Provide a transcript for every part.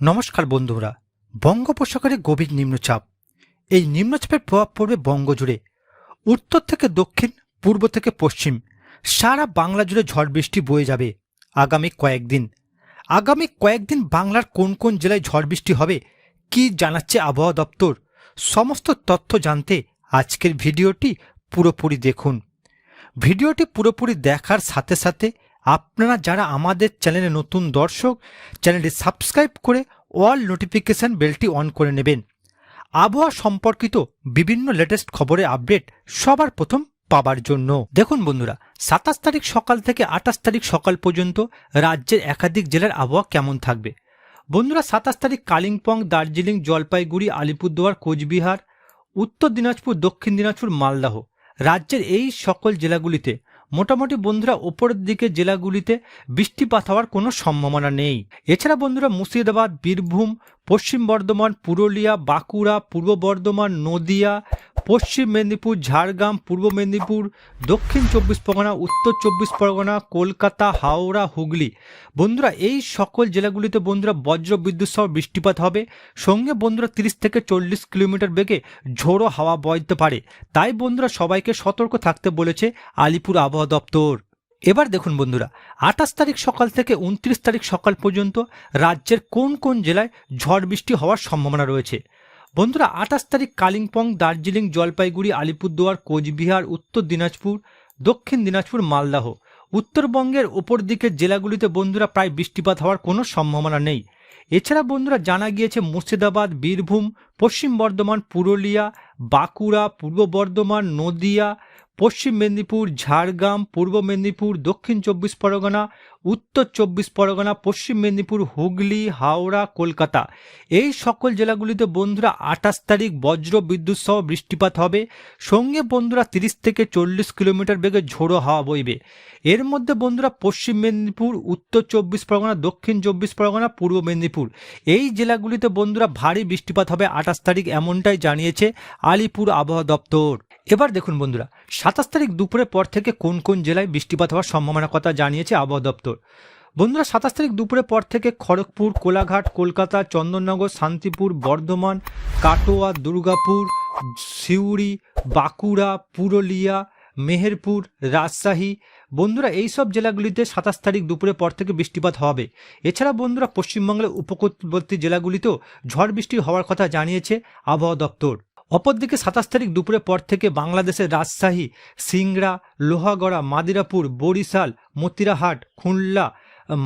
নমস্কার বন্ধুরা, বঙ্গোপসাগরে গভীর নিম্নচাপ। এই নিম্নচাপের প্রভাব পড়বে বঙ্গ জুড়ে উত্তর থেকে দক্ষিণ, পূর্ব থেকে পশ্চিম, সারা বাংলা জুড়ে ঝড় বৃষ্টি বয়ে যাবে আগামী কয়েকদিন। আগামী কয়েকদিন বাংলার কোন কোন জেলায় ঝড় বৃষ্টি হবে, কি জানাচ্ছে আবহাওয়া দপ্তর, সমস্ত তথ্য জানতে আজকের ভিডিওটি পুরোপুরি দেখুন। ভিডিওটি পুরোপুরি দেখার সাথে সাথে আপনারা যারা আমাদের চ্যানেলে নতুন দর্শক, চ্যানেলটি সাবস্ক্রাইব করে অল নোটিফিকেশন বেলটি অন করে নেবেন। আবহাওয়া সম্পর্কিত বিভিন্ন লেটেস্ট খবরের আপডেট সবার প্রথম পাবার জন্য। দেখুন বন্ধুরা, সাতাশ তারিখ সকাল থেকে আঠাশ তারিখ সকাল পর্যন্ত রাজ্যের একাধিক জেলার আবহাওয়া কেমন থাকবে? বন্ধুরা, সাতাশ তারিখ কালিম্পং, দার্জিলিং, জলপাইগুড়ি, আলিপুরদুয়ার, কোচবিহার, উত্তর দিনাজপুর, দক্ষিণ দিনাজপুর, মালদাহ। রাজ্যের এই সকল জেলাগুলিতে মোটামুটি বন্ধুরা ওপরের দিকে জেলাগুলিতে বৃষ্টিপাত হওয়ার কোনো সম্ভাবনা নেই। এছাড়া বন্ধুরা মুর্শিদাবাদ বীরভূম পশ্চিম বর্ধমান, পুরুলিয়া, বাঁকুড়া, পূর্ব বর্ধমান, নদিয়া, পশ্চিম মেদিনীপুর, ঝাড়গ্রাম, পূর্ব মেদিনীপুর, দক্ষিণ চব্বিশ পরগনা, উত্তর চব্বিশ পরগনা, কলকাতা, হাওড়া, হুগলি। বন্ধুরা, এই সকল জেলাগুলিতে বন্ধুরা বজ্র বিদ্যুৎ সহ বৃষ্টিপাত হবে। সঙ্গে বন্ধুরা তিরিশ থেকে চল্লিশ কিলোমিটার বেগে ঝোড়ো হাওয়া বইতে পারে। তাই বন্ধুরা সবাইকে সতর্ক থাকতে বলেছে আলিপুর আবহাওয়া দপ্তর। এবার দেখুন বন্ধুরা, আঠাশ তারিখ সকাল থেকে উনত্রিশ তারিখ সকাল পর্যন্ত রাজ্যের কোন কোন জেলায় ঝড় বৃষ্টি হওয়ার সম্ভাবনা রয়েছে? বন্ধুরা, আঠাশ তারিখ কালিম্পং, দার্জিলিং, জলপাইগুড়ি, আলিপুরদুয়ার, কোচবিহার, উত্তর দিনাজপুর, দক্ষিণ দিনাজপুর, মালদাহ। উত্তরবঙ্গের ওপর দিকের জেলাগুলিতে বন্ধুরা প্রায় বৃষ্টিপাত হওয়ার কোনো সম্ভাবনা নেই। এছাড়া বন্ধুরা জানা গিয়েছে মুর্শিদাবাদ, বীরভূম, পশ্চিম বর্ধমান, পুরুলিয়া, বাঁকুড়া, পূর্ব বর্ধমান, নদিয়া, পশ্চিম মেদিনীপুর, ঝাড়গ্রাম, পূর্ব মেদিনীপুর, দক্ষিণ চব্বিশ পরগনা, উত্তর চব্বিশ পরগনা, পশ্চিম মেদিনীপুর, হুগলি, হাওড়া, কলকাতা। এই সকল জেলাগুলিতে বন্ধুরা আঠাশ তারিখ বজ্র বিদ্যুৎ সহ বৃষ্টিপাত হবে। সঙ্গে বন্ধুরা তিরিশ থেকে চল্লিশ কিলোমিটার বেগে ঝোড়ো হাওয়া বইবে। এর মধ্যে বন্ধুরা পশ্চিম মেদিনীপুর, উত্তর চব্বিশ পরগনা, দক্ষিণ চব্বিশ পরগনা, পূর্ব মেদিনীপুর এই জেলাগুলিতে বন্ধুরা ভারী বৃষ্টিপাত হবে আঠাশ তারিখ এমনটাই জানিয়েছে আলিপুর আবহাওয়া দপ্তর। এবার দেখুন বন্ধুরা, সাতাশ তারিখ দুপুরের পর থেকে কোন কোন জেলায় বৃষ্টিপাত হওয়ার সম্ভাবনার কথা জানিয়েছে আবহাওয়া দপ্তর। বন্ধুরা, সাতাশ তারিখ দুপুরের পর থেকে খড়গপুর, কোলাঘাট, কলকাতা, চন্দননগর, শান্তিপুর, বর্ধমান, কাটোয়া, দুর্গাপুর, সিউড়ি, বাঁকুড়া, পুরুলিয়া মেহেরপুর, রাজশাহী, বন্ধুরা এই সব জেলাগুলিতে সাতাশ তারিখ দুপুরের পর থেকে বৃষ্টিপাত হবে। এছাড়া বন্ধুরা পশ্চিমবঙ্গের উপকূলবর্তী জেলাগুলিতেও ঝড় বৃষ্টি হওয়ার কথা জানিয়েছে আবহাওয়া দপ্তর। অপরদিকে সাতাশ তারিখ দুপুরের পর থেকে বাংলাদেশের রাজশাহী, সিংড়া, লোহাগড়া, মাদিরাপুর, বরিশাল, মতিরাহাট, খুলনা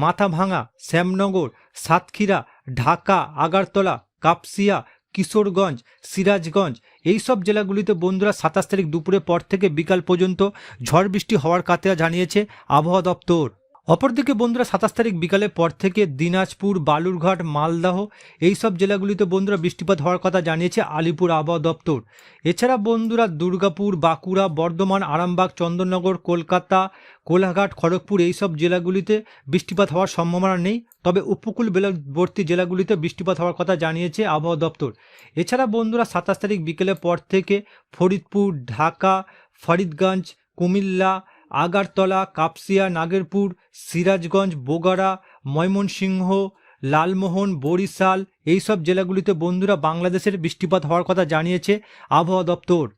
মাথাভাঙা শ্যামনগর, সাতক্ষীরা, ঢাকা, আগারতলা, কাপসিয়া কিশোরগঞ্জ, সিরাজগঞ্জ এই সব জেলাগুলিতে বন্ধুরা সাতাশ তারিখ দুপুরের পর থেকে বিকাল পর্যন্ত ঝড় বৃষ্টি হওয়ার কাতেরা জানিয়েছে আবহাওয়া দপ্তর। অপরদিকে বন্ধুরা সাতাশ তারিখ বিকালের পর থেকে দিনাজপুর, বালুরঘাট, মালদাহ এই সব জেলাগুলিতে বন্ধুরা বৃষ্টিপাত হওয়ার কথা জানিয়েছে আলিপুর আবহাওয়া দপ্তর। এছাড়া বন্ধুরা দুর্গাপুর, বাঁকুড়া, বর্ধমান, আরামবাগ, চন্দননগর, কলকাতা, কোলাঘাট, খড়গপুর এই সব জেলাগুলিতে বৃষ্টিপাত হওয়ার সম্ভাবনা নেই। তবে উপকূল বেলাবর্তী জেলাগুলিতে বৃষ্টিপাত হওয়ার কথা জানিয়েছে আবহাওয়া দপ্তর। এছাড়া বন্ধুরা সাতাশ তারিখ বিকেলের পর থেকে ফরিদপুর, ঢাকা, ফরিদগঞ্জ, কুমিল্লা আগারতলা, কাপসিয়া, নাগেরপুর, সিরাজগঞ্জ, বোগাড়া, ময়মনসিংহ, লালমোহন, বরিশাল, এইসব জেলাগুলিতে বন্ধুরা বাংলাদেশের বৃষ্টিপাত হওয়ার কথা জানিয়েছে আবহাওয়া দপ্তর।